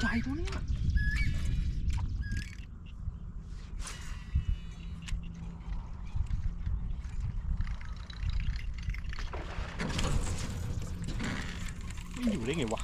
ใจตัวเนี้ยมันอยู่ได้ไงวะ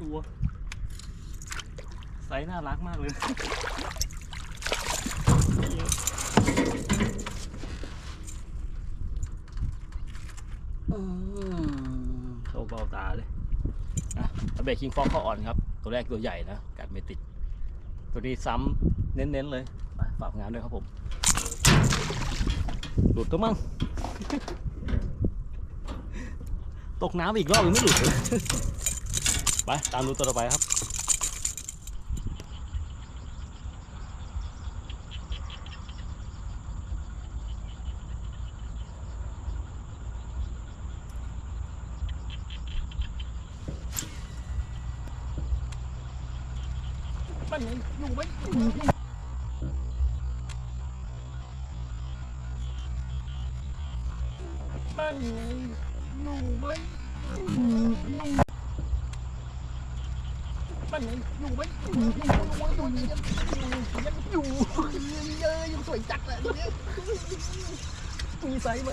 ตัว ไซส์น่ารักมากเลยเข้าเบาตาเลยอะเบรกคิงฟอกเข้าอ่อนครับ ตัวแรกตัวใหญ่นะ กัดไม่ติด ตัวนี้ซ้ำเน้นๆเลย ฝากงานด้วยครับผม หลุดตัวมั่งตกน้ำอีกรอบยังไม่หลุดเลย ไปตามดูตัวต่อไปครับ มันอยู่ไหมมันอยู่ไหม มันอยู่ไหมอยู่อยู่อยู่ยังอยู่เยอะยังสวยจัดเลยตัวนี้มีไซส์ไหม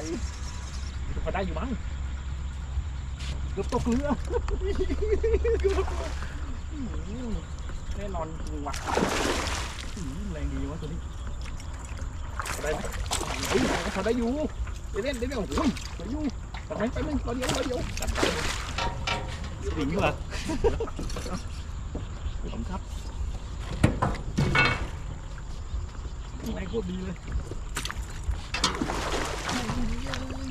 พอได้อยู่มั้งเกือบตกเรือแน่นอนจริงว่ะแรงดีวะตัวนี้ได้ไหมเฮ้ยพอได้อยู่เดี๋ยวเล่นเดี๋ยวเล่นโอ้โหสวยอยู่ตัดไปไปมึงรอเดียวรอเดียวสิงว่ะขอ บคุณครับแรงโคตรดีเลย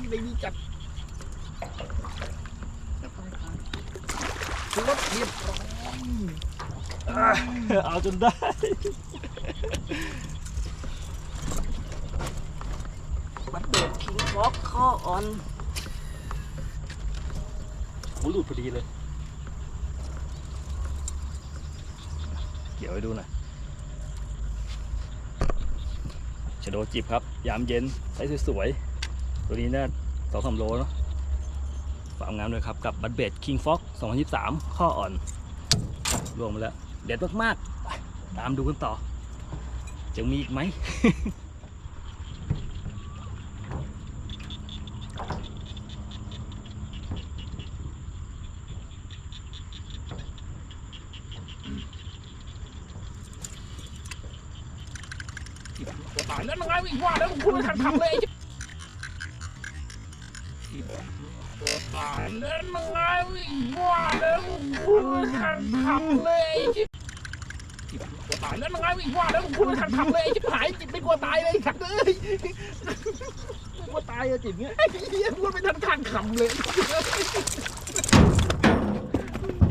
แรงดีจัดรถเรียบร้อยอะเอาจนได้มันเปิดคิงฟอกข้อออนโหหลุดพอดีเลย เกี่ยวให้ดูหน่อยชโดจิบครับ ยามเย็นใช้สวยๆ ตัวนี้น่าสองสามโลเนาะฝากงามด้วยครับ กับบัตเบดคิงฟ็อก2023 ข้ออ่อนรวมมาแล้ว เด็ดมากๆ ตามดูกันต่อ จะมีอีกไหม ตายแล้วยังไงวิ่งว่าแล้วคุณไม่ทันทำเลยตายแล้วยังไงวิ่งว่าแล้วคุณไม่ทันทำเลยตายแล้วยังไงวิ่งว่าแล้วคุณไม่ทันทำเลยจิบหายจิบไม่กลัวตายเลยขัดเลยไม่กลัวตายอะจิบเงี้ยไอ้เฮียพูดไม่ทันขันขำเลย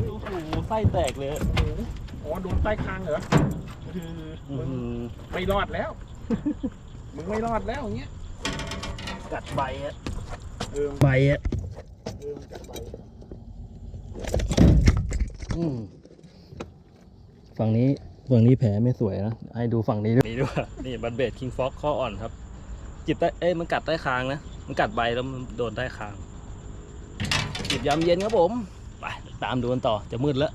โอ้โหไส้แตกเลยอ๋อโดนใต้คางเหรอไม่รอดแล้ว มึงไม่รอดแล้วอย่างเงี้ย กัดใบอะเออใบอะเออมันกัดใบอืมฝั่งนี้ฝั่งนี้แผลไม่สวยนะให้ดูฝั่งนี้ด้วยนี่ด้วยนี่บันเบดคิงฟอกข้ออ่อนครับ จิบใต้เอ้ยมันกัดใต้คางนะ มันกัดใบแล้วมันโดนใต้คางจิบยามเย็นครับผม ไปตามดูกันต่อจะมืดแล้ว